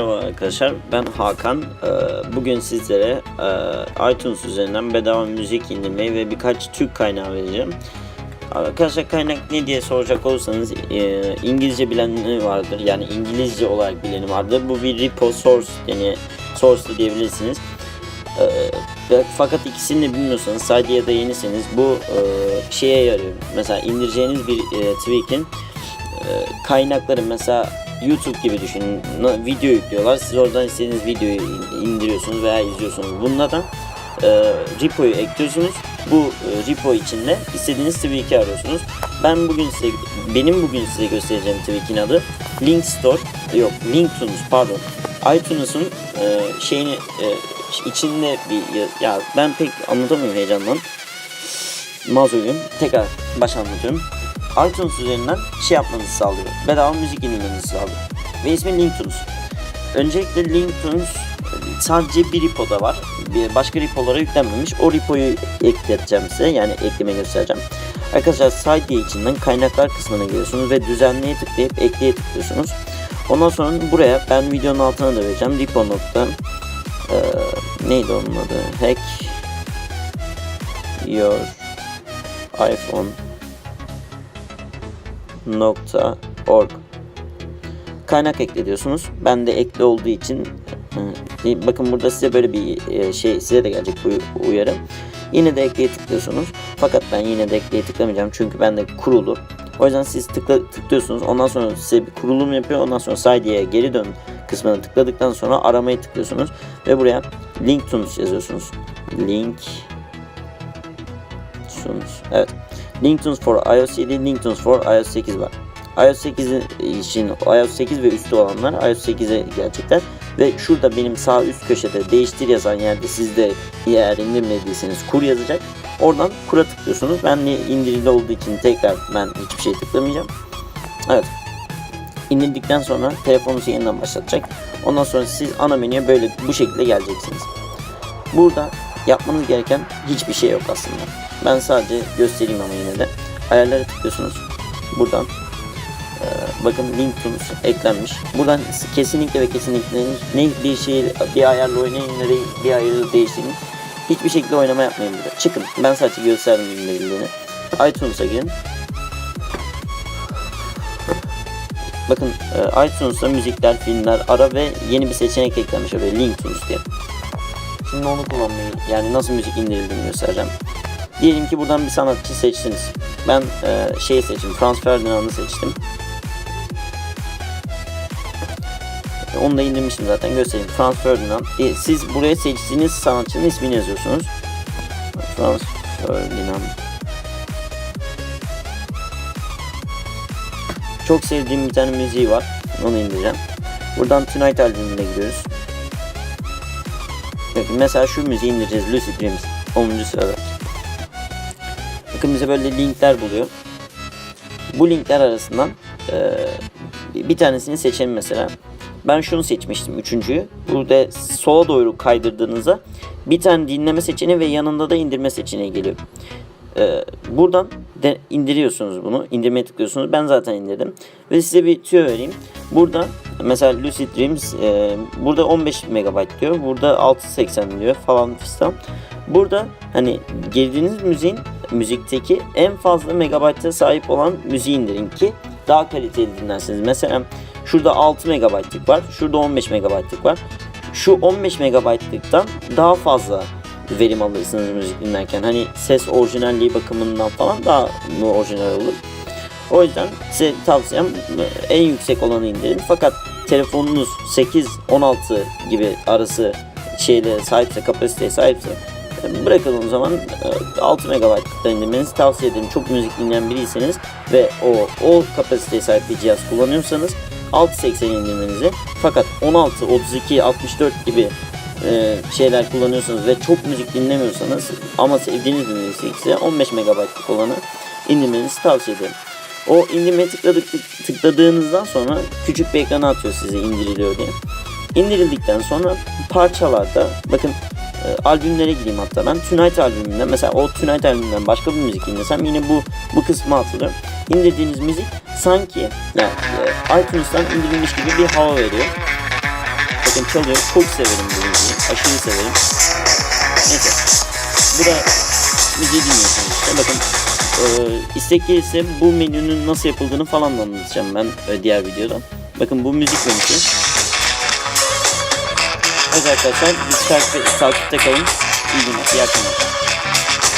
arkadaşlar. Ben Hakan. Ee, Bugün sizlere e, iTunes üzerinden bedava müzik indirmeyi ve birkaç Türk kaynağı vereceğim. Arkadaşlar kaynak ne diye soracak olursanız e, İngilizce bilenleri vardır. Yani İngilizce olarak bileni vardır. Bu bir repo source yani source diyebilirsiniz. Ee, fakat ikisini de bilmiyorsanız sadece ya da yeniseniz bu e, şeye yarıyor. Mesela indireceğiniz bir tweak'in kaynakları mesela YouTube gibi düşünün. Video yüklüyorlar. Siz oradan istediğiniz videoyu in- indiriyorsunuz veya izliyorsunuz. Bunda da e, repo'yu ekliyorsunuz. Bu e, repo içinde istediğiniz tweak'i arıyorsunuz. Ben bugün size benim bugün size göstereceğim tweak'in adı Link Store yok Linktunes pardon. iTunes'un e, şeyini e, içinde bir ya- ben pek anlatamıyorum heyecandan. Mazur'un tekrar baş anlatıyorum. iTunes üzerinden şey yapmanızı sağlıyor. Bedava müzik indirmenizi sağlıyor. Ve ismi Linktunes. Öncelikle Linktunes sadece bir repoda var. Başka repolara yüklenmemiş. O repoyu ekleteceğim size. Yani ekleme göstereceğim. Arkadaşlar site içinden kaynaklar kısmına giriyorsunuz ve düzenleye tıklayıp ekleye tıklıyorsunuz. Ondan sonra buraya ben videonun altına da vereceğim. Repo nokta eee, neydi onun adı? Hack your iPhone nokta org kaynak ekle diyorsunuz. Ben de ekli olduğu için e, bakın burada size böyle bir e, şey size de gelecek bu uyarı. Yine de ekleye tıklıyorsunuz. Fakat ben yine de ekleye tıklamayacağım çünkü bende kurulu. O yüzden siz tıkla, tıklıyorsunuz. Ondan sonra size bir kurulum yapıyor. Ondan sonra Side'ye geri dön kısmına tıkladıktan sonra aramayı tıklıyorsunuz. Ve buraya link tunes yazıyorsunuz. Link Tunes. Evet. Linktunes for iOS 7, Linktunes for iOS 8 var. iOS 8 için iOS 8 ve üstü olanlar iOS 8'e gelecekler. Ve şurada benim sağ üst köşede değiştir yazan yerde sizde eğer indirmediyseniz kur yazacak. Oradan kura tıklıyorsunuz. Ben de indirili olduğu için tekrar ben hiçbir şey tıklamayacağım. Evet. İndirdikten sonra telefonunuzu yeniden başlatacak. Ondan sonra siz ana menüye böyle bu şekilde geleceksiniz. Burada yapmanız gereken hiçbir şey yok aslında. Ben sadece göstereyim ama yine de. Ayarlara tıklıyorsunuz. Buradan e, bakın link tunes eklenmiş. Buradan kesinlikle ve kesinlikle ne bir şey bir ayarla oynayın ne bir ayarı değiştirin. Hiçbir şekilde oynama yapmayın burada. Çıkın. Ben sadece gösterdim indirildiğini. iTunes'a girin. Bakın e, iTunes'ta müzikler, filmler, ara ve yeni bir seçenek eklenmiş oraya Link Tunes diye. Şimdi onu kullanmayı yani nasıl müzik indirildiğini göstereceğim. Diyelim ki buradan bir sanatçı seçtiniz. Ben e, şeyi seçtim. Franz Ferdinand'ı seçtim. Onu da indirmiştim zaten göstereyim. Franz Ferdinand. E, siz buraya seçtiğiniz sanatçının ismini yazıyorsunuz. Franz Ferdinand. Çok sevdiğim bir tane müziği var. Onu indireceğim. Buradan Tonight albümüne gidiyoruz. Mesela şu müziği indireceğiz. Lucid Dreams. 10. sırada. Bakın bize böyle linkler buluyor. Bu linkler arasından eee, bir tanesini seçelim mesela. Ben şunu seçmiştim üçüncüyü. Burada sola doğru kaydırdığınızda bir tane dinleme seçeneği ve yanında da indirme seçeneği geliyor. Ee, buradan de indiriyorsunuz bunu. İndirmeye tıklıyorsunuz. Ben zaten indirdim. Ve size bir tüyo vereyim. Burada mesela Lucid Dreams e, burada 15 MB diyor. Burada 680 diyor falan fistan. Burada hani girdiğiniz müziğin müzikteki en fazla megabayta sahip olan müziği indirin ki daha kaliteli dinlersiniz. Mesela şurada 6 MB'lık var. Şurada 15 MB'lık var. Şu 15 MB'lıktan daha fazla verim alırsınız müzik dinlerken. Hani ses orijinalliği bakımından falan daha mı orijinal olur. O yüzden size tavsiyem en yüksek olanı indirin. Fakat telefonunuz 8-16 gibi arası şeyle sahipse, kapasiteye sahipse bırakın o zaman e, 6 MB'da indirmenizi tavsiye ederim. Çok müzik dinleyen biriyseniz ve o o kapasiteye sahip bir cihaz kullanıyorsanız 680 indirmenizi fakat 16, 32, 64 gibi e, şeyler kullanıyorsanız ve çok müzik dinlemiyorsanız ama sevdiğiniz bir müzikse 15 MB'lık olanı indirmenizi tavsiye ederim. O indirmeye tıkladık, tıkladığınızdan sonra küçük bir ekrana atıyor size indiriliyor diye. İndirildikten sonra parçalarda bakın e, albümlere gideyim hatta ben Tonight albümünden mesela o Tonight albümünden başka bir müzik dinlesem yine bu bu kısmı atılıyor. İndirdiğiniz müzik sanki yani e, iTunes'tan indirilmiş gibi bir hava veriyor. Bakın çalıyor. Çok severim bu müziği. Aşırı severim. Neyse. Bu da müziği dinliyorsunuz işte. Bakın e, istek gelirse bu menünün nasıl yapıldığını falan anlatacağım ben e, diğer videoda. Bakın bu müzik menüsü. Evet arkadaşlar takip, takipte kalın. İyi günler. İyi akşamlar.